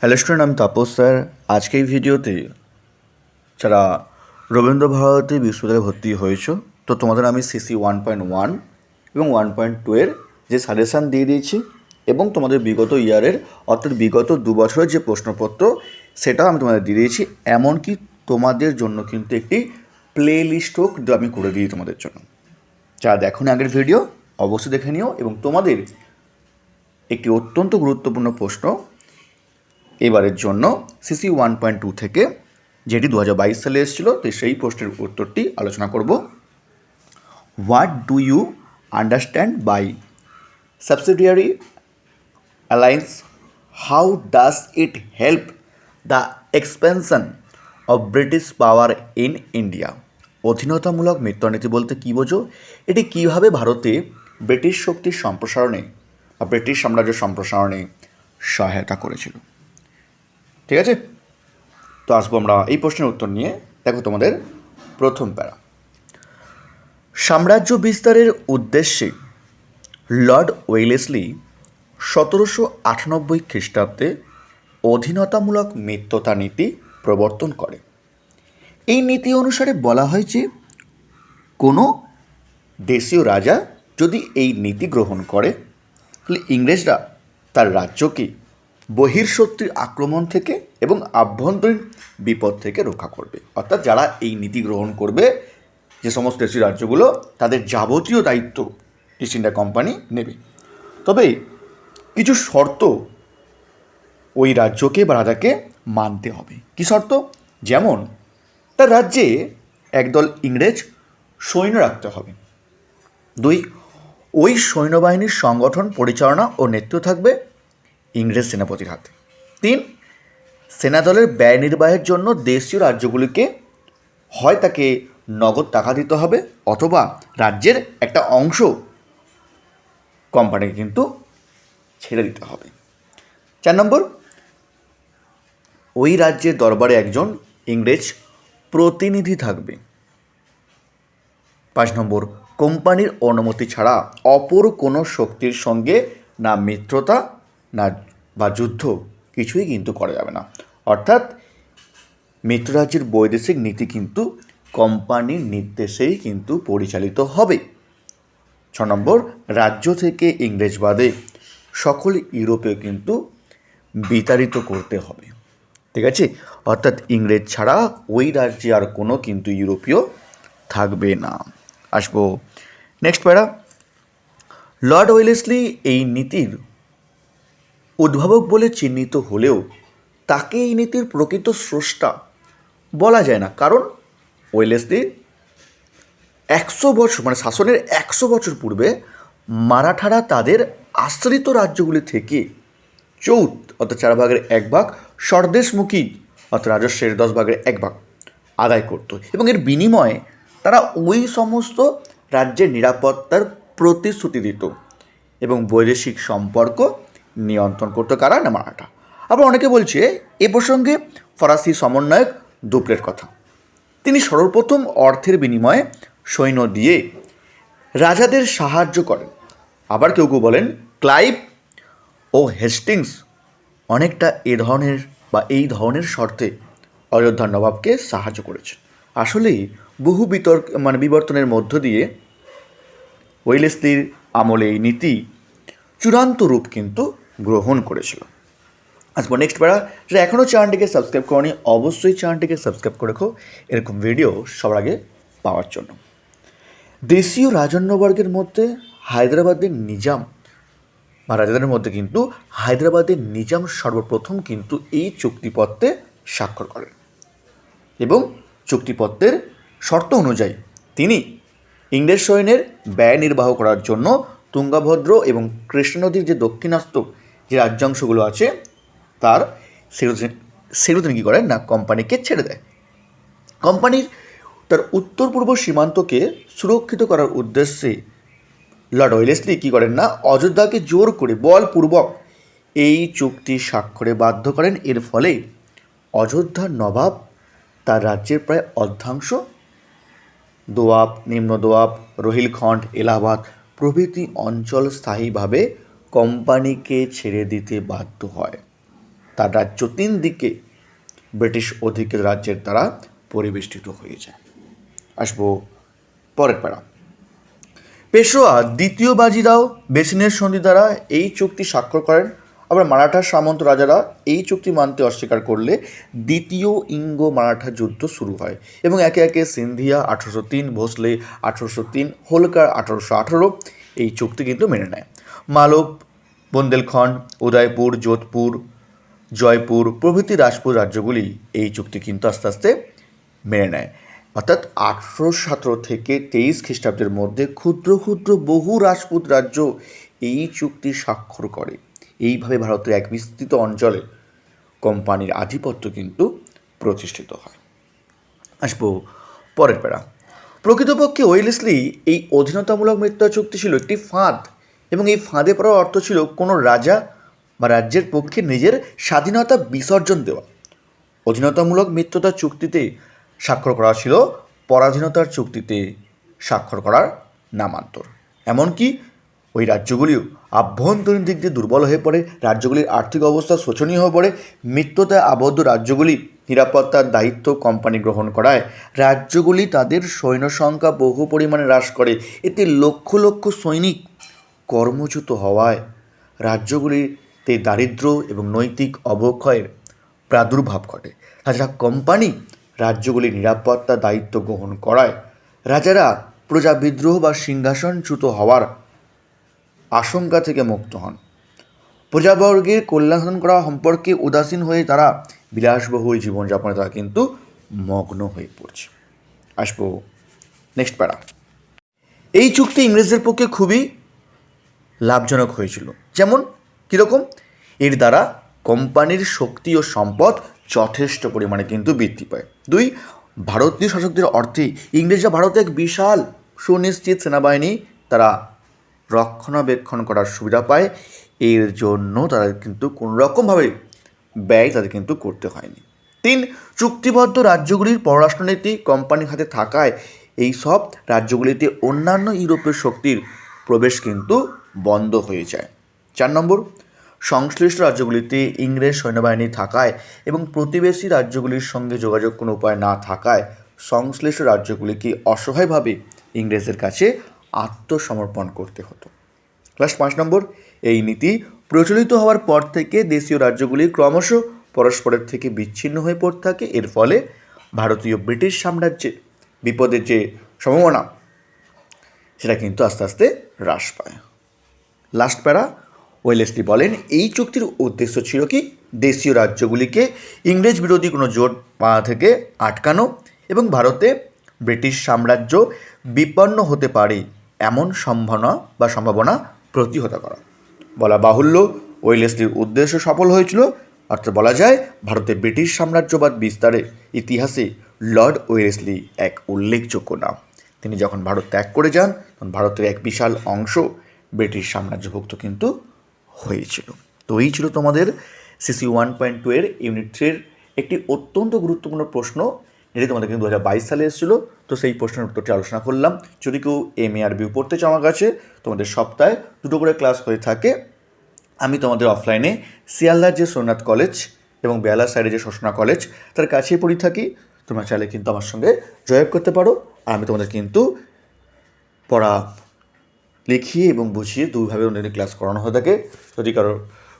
Hello student, আমি Tapas sir. আজকে এই ভিডিওতে যারা রবীন্দ্র ভারতী বিশ্ববিদ্যালয়ে ভর্তি হয়েছ, তো তোমাদের আমি সিসি ওয়ান পয়েন্ট ওয়ান এবং ওয়ান পয়েন্ট টু এর যে সাজেশান দিয়ে দিয়েছি এবং তোমাদের বিগত ইয়ারের অর্থাৎ বিগত দু বছরের যে প্রশ্নপত্র সেটাও আমি তোমাদের দিয়ে দিয়েছি। এমনকি তোমাদের জন্য কিন্তু একটি প্লে লিস্টও আমি করে দিই তোমাদের জন্য। যারা দেখো আগের ভিডিও অবশ্যই দেখে নিও এবং তোমাদের একটি অত্যন্ত গুরুত্বপূর্ণ প্রশ্ন এবারের জন্য সিসি ওয়ান পয়েন্ট টু থেকে, যেটি দু হাজার বাইশ সালে এসেছিল, তো সেই প্রশ্নের উত্তরটি আলোচনা করব। What do you understand by subsidiary alliance how does it help the expansion of British power in India অধীনতামূলক মিত্রনীতি বলতে কী বোঝো? এটি কীভাবে ভারতে ব্রিটিশ শক্তির সম্প্রসারণে বা ব্রিটিশ সাম্রাজ্য সম্প্রসারণে সহায়তা করেছিল? ঠিক আছে? তো আসব আমরা এই প্রশ্নের উত্তর নিয়ে। দেখো তোমাদের প্রথম প্যারা। সাম্রাজ্য বিস্তারের উদ্দেশ্যে লর্ড ওয়েলেসলি সতেরোশো আটানব্বই খ্রিস্টাব্দে অধীনতামূলক মিত্রতা নীতি প্রবর্তন করে। এই নীতি অনুসারে বলা হয় যে, কোনো দেশীয় রাজা যদি এই নীতি গ্রহণ করে, তাহলে ইংরেজরা তার রাজ্যকে বহির্শক্তির আক্রমণ থেকে এবং আভ্যন্তরীণ বিপদ থেকে রক্ষা করবে। অর্থাৎ যারা এই নীতি গ্রহণ করবে, যে সমস্ত দেশীয় রাজ্যগুলো, তাদের যাবতীয় দায়িত্ব ইস্ট ইন্ডিয়া কোম্পানি নেবে। তবে কিছু শর্ত ওই রাজ্যকে বা রাজাকে মানতে হবে। কী শর্ত? যেমন, তার রাজ্যে একদল ইংরেজ সৈন্য রাখতে হবে। দুই, ওই সৈন্যবাহিনীর সংগঠন, পরিচালনা ও নেতৃত্ব থাকবে। ইংরেজ সেনাপতির হাতে। তিন, সেনাদলের ব্যয় নির্বাহের জন্য দেশীয় রাজ্যগুলিকে হয় তাকে নগদ টাকা দিতে হবে অথবা রাজ্যের একটা অংশ কোম্পানিকে কিন্তু ছেড়ে দিতে হবে। চার নম্বর, ওই রাজ্যের দরবারে একজন ইংরেজ প্রতিনিধি থাকবে। পাঁচ নম্বর, কোম্পানির অনুমতি ছাড়া অপর কোনো শক্তির সঙ্গে না মিত্রতা না, বা যুদ্ধ কিছুই কিন্তু করা যাবে না। অর্থাৎ মিত্ররাজ্যের বৈদেশিক নীতি কিন্তু কোম্পানির নির্দেশেই কিন্তু পরিচালিত হবে। ছ নম্বর, রাজ্য থেকে ইংরেজ বাদে সকল ইউরোপীয় কিন্তু বিতাড়িত করতে হবে। ঠিক আছে? অর্থাৎ ইংরেজ ছাড়া ওই রাজ্যে আর কোনো কিন্তু ইউরোপীয় থাকবে না। আসব নেক্সট প্যারা। লর্ড ওয়েলেসলি এই নীতির উদ্ভাবক বলে চিহ্নিত হলেও তাকে এই নীতির প্রকৃত স্রষ্টা বলা যায় না। কারণ ওয়েলেসলি একশো বছর মানে শাসনের একশো বছর পূর্বে মারাঠারা তাদের আশ্রিত রাজ্যগুলি থেকে চৌথ, অর্থাৎ চার ভাগের এক ভাগ স্বরদেশমুখী অর্থাৎ রাজস্বের দশ ভাগের এক ভাগ আদায় করত। এবং এর বিনিময়ে তারা ওই সমস্ত রাজ্যের নিরাপত্তার প্রতিশ্রুতি দিত এবং বৈদেশিক সম্পর্ক নিয়ন্ত্রণ করতে কারা? না মারাঠা আবার অনেকে বলছে, এ প্রসঙ্গে ফরাসি সমন্বয়ক দুপলের কথা। তিনি সর্বপ্রথম অর্থের বিনিময়ে সৈন্য দিয়ে রাজাদের সাহায্য করেন। আবার কেউ কেউ বলেন, ক্লাইভ ও হেস্টিংস অনেকটা এ ধরনের বা এই ধরনের শর্তে অযোধ্যার নবাবকে সাহায্য করেছেন। আসলেই বহু বিতর্ক মানে বিবর্তনের মধ্য দিয়ে ওয়েলেসলির আমলে এই নীতি চূড়ান্ত রূপ কিন্তু গ্রহণ করেছিল। আসব নেক্সট বেড়া, যারা এখনও চ্যানেলটিকে সাবস্ক্রাইব করনি, অবশ্যই চ্যানেলটিকে সাবস্ক্রাইব করে রেখো। এরকম ভিডিও সবার আগে পাওয়ার জন্য। দেশীয় রাজন্যবর্গের মধ্যে হায়দ্রাবাদের নিজাম, বা রাজাদের মধ্যে কিন্তু হায়দ্রাবাদের নিজাম সর্বপ্রথম কিন্তু এই চুক্তিপত্রে স্বাক্ষর করেন। এবং চুক্তিপত্রের শর্ত অনুযায়ী তিনি ইংরেজ সৈন্যের ব্যয় নির্বাহ করার জন্য তুঙ্গাভদ্র এবং কৃষ্ণ নদীর যে দক্ষিণাস্ত যে রাজ্যাংশগুলো আছে, তার সেগুলো সেগুলো কী করেন না, কোম্পানিকে ছেড়ে দেয়। কোম্পানির তার উত্তর পূর্ব সীমান্তকে সুরক্ষিত করার উদ্দেশ্যে লর্ড ওয়েলেসলি কী করেন না, অযোধ্যাকে জোর করে বলপূর্বক এই চুক্তি স্বাক্ষরে বাধ্য করেন। এর ফলে অযোধ্যার নবাব তার রাজ্যের প্রায় অর্ধাংশ, দোয়াব, নিম্ন দোয়াব, রোহিলখণ্ড, এলাহাবাদ প্রভৃতি অঞ্চল স্থায়ীভাবে কোম্পানিকে ছেড়ে দিতে বাধ্য হয়। তার রাজ্য দিকে ব্রিটিশ অধিকৃত রাজ্যের দ্বারা পরিবেষ্টিত হয়ে যায়। আসব পরের পাড়া। পেশোয়া দ্বিতীয় বাজিরাও বেসিনের সন্ধি দ্বারা এই চুক্তি স্বাক্ষর করেন। আবার মারাঠা সামন্ত রাজারা এই চুক্তি মানতে অস্বীকার করলে দ্বিতীয় ইঙ্গ মারাঠা যুদ্ধ শুরু হয় এবং একে একে সিন্ধিয়া আঠারোশো তিন, ভোসলে আঠারোশো তিন, হোলকার আঠারোশো আঠারো এই চুক্তি কিন্তু মেনে নেয়। মালব, বুন্দেলখণ্ড, উদয়পুর, যোধপুর, জয়পুর প্রভৃতি রাজপুত রাজ্যগুলি এই চুক্তি কিন্তু আস্তে আস্তে মেনে নেয়। অর্থাৎ আঠেরো সতেরো থেকে তেইশ খ্রিস্টাব্দের মধ্যে ক্ষুদ্র ক্ষুদ্র বহু রাজপুত রাজ্য এই চুক্তি স্বাক্ষর করে। এইভাবে ভারতের এক বিস্তৃত অঞ্চলে কোম্পানির আধিপত্য কিন্তু প্রতিষ্ঠিত হয়। আসব পরের পেড়া প্রকৃতপক্ষে ওয়েলেসলি এই অধীনতামূলক মৃত্যু চুক্তি ছিল একটি ফাঁদ এবং এই ফাঁদে পড়ার অর্থ ছিল কোনো রাজা বা রাজ্যের পক্ষে নিজের স্বাধীনতা বিসর্জন দেওয়া। অধীনতামূলক মিত্রতা চুক্তিতে স্বাক্ষর করা ছিল, পরাধীনতার চুক্তিতে স্বাক্ষর করার নামান্তর। এমনকি ওই রাজ্যগুলিও আভ্যন্তরীণ দিক দিয়ে দুর্বল হয়ে পড়ে, রাজ্যগুলির আর্থিক অবস্থা শোচনীয় হয়ে পড়ে, মিত্রতায় আবদ্ধ রাজ্যগুলি, নিরাপত্তার দায়িত্ব কোম্পানি গ্রহণ করায়, রাজ্যগুলি তাদের সৈন্য সংখ্যা বহু পরিমাণে হ্রাস করে। এতে লক্ষ লক্ষ সৈনিক কর্মচ্যুত হওয়ায় রাজ্যগুলিতে দারিদ্র এবং নৈতিক অবক্ষয়ের প্রাদুর্ভাব ঘটে। তাছাড়া কোম্পানি রাজ্যগুলি নিরাপত্তা দায়িত্ব গ্রহণ করায় রাজারা প্রজা বিদ্রোহ বা সিংহাসনচ্যুত হওয়ার আশঙ্কা থেকে মুক্ত হন। প্রজাবর্গের কল্যাণ করা সম্পর্কে উদাসীন হয়ে তারা বিলাসবহুল জীবনযাপনে তারা কিন্তু মগ্ন হয়ে পড়ছে। আসব নেক্সট প্যারা এই চুক্তি ইংরেজদের পক্ষে খুবই লাভজনক হয়েছিল। যেমন, কীরকম? এর দ্বারা কোম্পানির শক্তি ও সম্পদ যথেষ্ট পরিমাণে কিন্তু বৃদ্ধি পায়। দুই, ভারতীয় শাসকদের অর্থে ইংরেজরা ভারতে এক বিশাল সুনিশ্চিত সেনাবাহিনী তারা রক্ষণাবেক্ষণ করার সুবিধা পায়। এর জন্য তারা কিন্তু কোনো রকমভাবে ব্যয় তাদের কিন্তু করতে হয়নি। তিন, চুক্তিবদ্ধ রাজ্যগুলির পররাষ্ট্রনীতি কোম্পানির হাতে থাকায় এই সব রাজ্যগুলিতে অন্যান্য ইউরোপীয় শক্তির প্রবেশ কিন্তু বন্ধ হয়ে যায়। চার নম্বর, সংশ্লিষ্ট রাজ্যগুলিতে ইংরেজ সৈন্যবাহিনী থাকায় এবং প্রতিবেশী রাজ্যগুলির সঙ্গে যোগাযোগ কোনো উপায় না থাকায় সংশ্লিষ্ট রাজ্যগুলিকে অসহায়ভাবে ইংরেজদের কাছে আত্মসমর্পণ করতে হতো। ক্লাস পাঁচ নম্বর, এই নীতি প্রচলিত হওয়ার পর থেকে দেশীয় রাজ্যগুলি ক্রমশ পরস্পরের থেকে বিচ্ছিন্ন হয়ে পড়তে থাকে। এর ফলে ভারতীয় ব্রিটিশ সাম্রাজ্যের বিপদের যে সম্ভাবনা, সেটা কিন্তু আস্তে আস্তে হ্রাস পায়। লাস্ট প্যারা, ওয়েলেসলি বলেন, এই চুক্তির উদ্দেশ্য ছিল কি? দেশীয় রাজ্যগুলিকে ইংরেজ বিরোধী কোনো জোট পাওয়া থেকে আটকানো এবং ভারতে ব্রিটিশ সাম্রাজ্য বিপন্ন হতে পারে এমন সম্ভাবনা বা সম্ভাবনা প্রতিহত করা। বলা বাহুল্য, ওয়েলেসলির উদ্দেশ্য সফল হয়েছিল। অর্থাৎ বলা যায়, ভারতে ব্রিটিশ সাম্রাজ্যবাদ বিস্তারে ইতিহাসে লর্ড ওয়েলেসলি এক উল্লেখযোগ্য নাম। তিনি যখন ভারত ত্যাগ করে যান, তখন ভারতের এক বিশাল অংশ ব্রিটিশ সাম্রাজ্যভুক্ত কিন্তু হয়েছিল। তো এই ছিল তোমাদের সিসি ওয়ান পয়েন্ট টু এর ইউনিট থ্রির একটি অত্যন্ত গুরুত্বপূর্ণ প্রশ্ন, যেটি তোমাদের কিন্তু দু হাজার বাইশ সালে এসেছিল। তো সেই প্রশ্নের উত্তরটি আলোচনা করলাম। যদি কেউ এম এ আর বিউ পড়তে চাও আমার কাছে, তোমাদের সপ্তাহে দুটো করে ক্লাস হয়ে থাকে। আমি তোমাদের অফলাইনে শিয়ালদার যে সোমনাথ কলেজ এবং বেয়ালা সাইডে যে শোষণা কলেজ তার কাছেই পড়ি থাকি। তোমরা চাইলে কিন্তু আমার সঙ্গে জয়ব করতে পারো। আর আমি তোমাদের কিন্তু পড়া লিখিয়ে এবং বুঝিয়ে দুইভাবে অন্যান্য ক্লাস করানো হয়ে থাকে। যদি কারও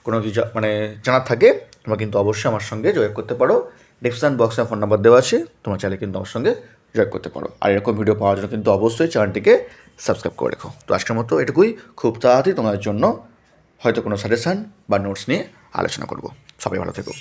কোনো কিছু মানে জানার থাকে, তোমরা কিন্তু অবশ্যই আমার সঙ্গে যোগাযোগ করতে পারো। ডিসক্রিপশন বক্সে ফোন নাম্বার দেওয়া আছে, তোমার চাইলে কিন্তু আমার সঙ্গে যোগাযোগ করতে পারো। আর এরকম ভিডিও পাওয়ার জন্য কিন্তু অবশ্যই চ্যানেলটিকে সাবস্ক্রাইব করে রেখো। তো আজকের মতো এটুকুই। খুব তাড়াতাড়ি তোমাদের জন্য হয়তো কোনো সাজেশান বা নোটস নিয়ে আলোচনা করব। সবাই ভালো থেকো।